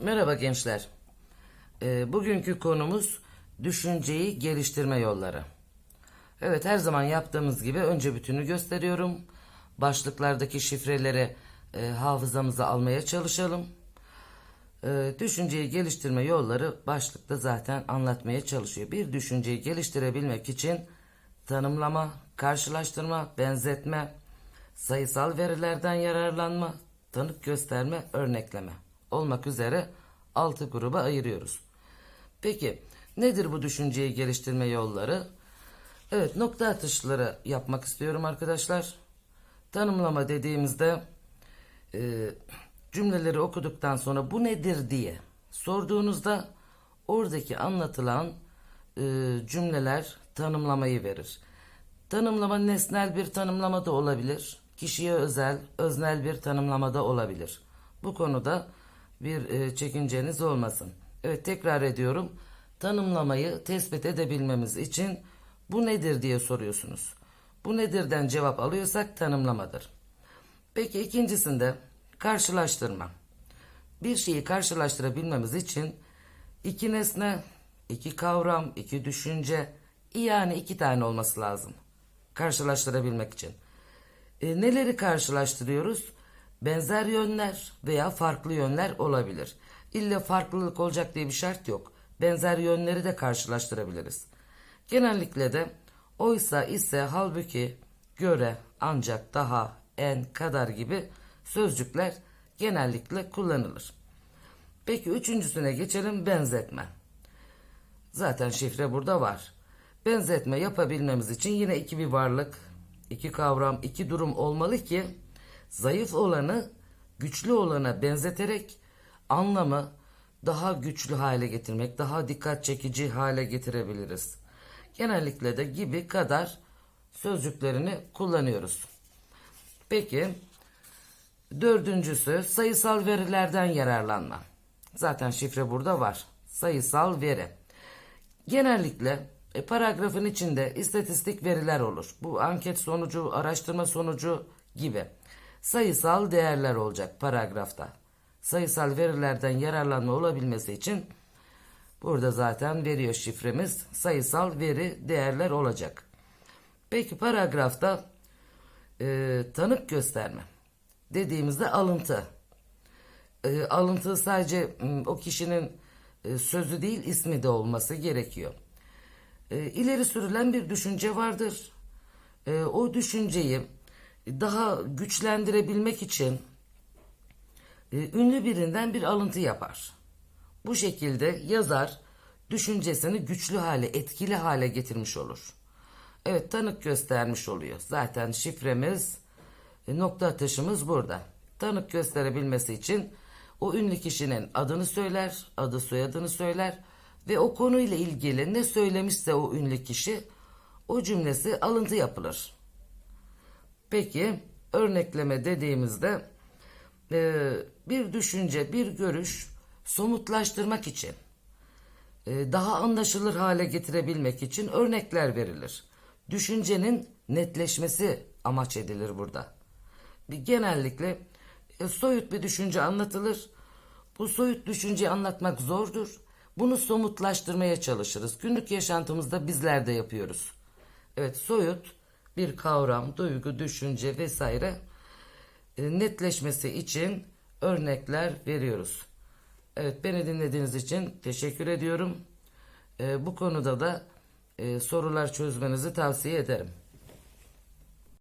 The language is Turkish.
Merhaba gençler. Ee, bugünkü konumuz düşünceyi geliştirme yolları. Evet her zaman yaptığımız gibi önce bütünü gösteriyorum. Başlıklardaki şifreleri e, hafızamıza almaya çalışalım. Ee, düşünceyi geliştirme yolları başlıkta zaten anlatmaya çalışıyor. Bir düşünceyi geliştirebilmek için tanımlama, karşılaştırma, benzetme, sayısal verilerden yararlanma, tanık gösterme, örnekleme olmak üzere 6 gruba ayırıyoruz. Peki nedir bu düşünceyi geliştirme yolları? Evet nokta atışları yapmak istiyorum arkadaşlar. Tanımlama dediğimizde e, cümleleri okuduktan sonra bu nedir diye sorduğunuzda oradaki anlatılan e, cümleler tanımlamayı verir. Tanımlama nesnel bir tanımlama da olabilir. Kişiye özel, öznel bir tanımlama da olabilir. Bu konuda bir e, çekinceniz olmasın. Evet tekrar ediyorum. Tanımlamayı tespit edebilmemiz için bu nedir diye soruyorsunuz. Bu nedirden cevap alıyorsak tanımlamadır. Peki ikincisinde karşılaştırma. Bir şeyi karşılaştırabilmemiz için iki nesne, iki kavram, iki düşünce, yani iki tane olması lazım. Karşılaştırabilmek için. E, neleri karşılaştırıyoruz? Benzer yönler veya farklı yönler olabilir. İlla farklılık olacak diye bir şart yok. Benzer yönleri de karşılaştırabiliriz. Genellikle de oysa ise halbuki göre ancak daha en kadar gibi sözcükler genellikle kullanılır. Peki üçüncüsüne geçelim benzetme. Zaten şifre burada var. Benzetme yapabilmemiz için yine iki bir varlık, iki kavram, iki durum olmalı ki zayıf olanı güçlü olana benzeterek anlamı daha güçlü hale getirmek, daha dikkat çekici hale getirebiliriz. Genellikle de gibi kadar sözcüklerini kullanıyoruz. Peki dördüncüsü sayısal verilerden yararlanma. Zaten şifre burada var. Sayısal veri. Genellikle e, paragrafın içinde istatistik veriler olur. Bu anket sonucu, araştırma sonucu gibi. Sayısal değerler olacak paragrafta. Sayısal verilerden yararlanma olabilmesi için burada zaten veriyor şifremiz. Sayısal veri değerler olacak. Peki paragrafta e, tanık gösterme dediğimizde alıntı. E, alıntı sadece o kişinin e, sözü değil ismi de olması gerekiyor. E, ileri sürülen bir düşünce vardır. E, o düşünceyi daha güçlendirebilmek için e, ünlü birinden bir alıntı yapar. Bu şekilde yazar düşüncesini güçlü hale, etkili hale getirmiş olur. Evet tanık göstermiş oluyor. Zaten şifremiz, e, nokta atışımız burada. Tanık gösterebilmesi için o ünlü kişinin adını söyler, adı soyadını söyler ve o konuyla ilgili ne söylemişse o ünlü kişi o cümlesi alıntı yapılır. Peki örnekleme dediğimizde e, bir düşünce, bir görüş somutlaştırmak için e, daha anlaşılır hale getirebilmek için örnekler verilir. Düşüncenin netleşmesi amaç edilir burada. Genellikle e, soyut bir düşünce anlatılır. Bu soyut düşünceyi anlatmak zordur. Bunu somutlaştırmaya çalışırız. Günlük yaşantımızda bizler de yapıyoruz. Evet soyut bir kavram, duygu, düşünce vesaire e, netleşmesi için örnekler veriyoruz. Evet beni dinlediğiniz için teşekkür ediyorum. E, bu konuda da e, sorular çözmenizi tavsiye ederim.